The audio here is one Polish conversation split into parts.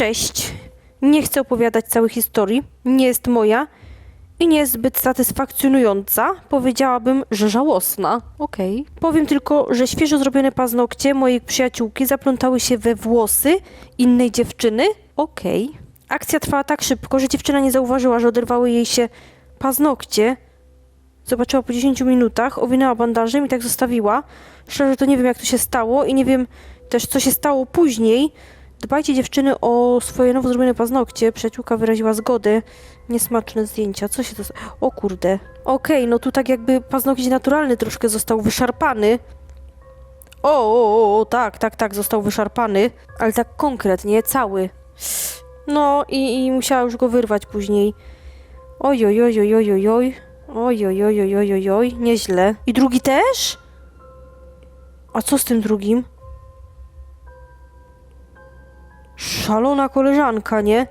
Cześć. Nie chcę opowiadać całej historii. Nie jest moja i nie jest zbyt satysfakcjonująca. Powiedziałabym, że żałosna. Okej. Powiem tylko, że świeżo zrobione paznokcie mojej przyjaciółki zaplątały się we włosy innej dziewczyny. Okej. Akcja trwała tak szybko, że dziewczyna nie zauważyła, że oderwały jej się paznokcie. Zobaczyła po 10 minutach, owinęła bandażem i tak zostawiła. Szczerze to nie wiem, jak to się stało i nie wiem też, co się stało później. Dbajcie dziewczyny o swoje nowo zrobione paznokcie. Przyjaciółka wyraziła zgodę. Niesmaczne zdjęcia. Co się to... O kurde. Okej, no tu tak jakby paznokieć naturalny troszkę został wyszarpany. O, o, o, tak, tak, tak, został wyszarpany. Ale tak konkretnie, cały. No i, i musiała już go wyrwać później. Oj, oj, oj, oj, oj, oj. Oj, oj, oj, oj, oj, oj, oj, nieźle. I drugi też? A co z tym drugim? Szalona koleżanka, nie?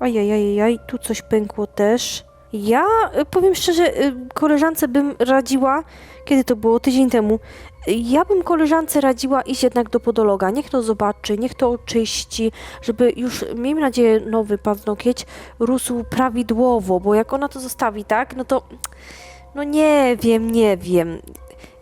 Ajajajaj, tu coś pękło też. Ja y, powiem szczerze, y, koleżance bym radziła, kiedy to było, tydzień temu, ja bym koleżance radziła iść jednak do podologa. Niech to zobaczy, niech to oczyści, żeby już, miejmy nadzieję, nowy paznokieć rósł prawidłowo, bo jak ona to zostawi, tak, no to, no nie wiem, nie wiem.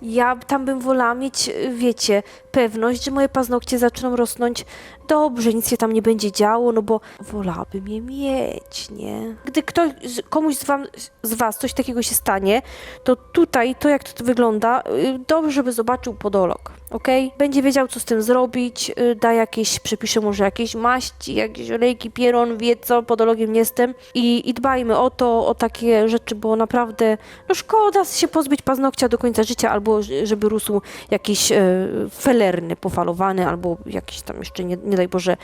Ja tam bym wolała mieć, y, wiecie, pewność, że moje paznokcie zaczną rosnąć dobrze, nic się tam nie będzie działo, no bo wolałabym je mieć, nie? Gdy ktoś, komuś z, wam, z was coś takiego się stanie, to tutaj, to jak to wygląda, y, dobrze, żeby zobaczył podolog, ok? Będzie wiedział, co z tym zrobić, y, da jakieś, przepisze może jakieś maści, jakieś olejki, pieron, wie co, podologiem jestem i, i dbajmy o to, o takie rzeczy, bo naprawdę, no szkoda się pozbyć paznokcia do końca życia, albo ż- żeby rósł jakiś e, felerny, pofalowany, albo jakiś tam jeszcze, nie, nie daj Boże,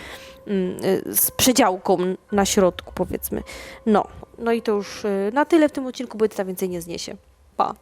mm, e, z przedziałką na środku, powiedzmy. No, no i to już e, na tyle w tym odcinku, bo Edyta więcej nie zniesie. Pa!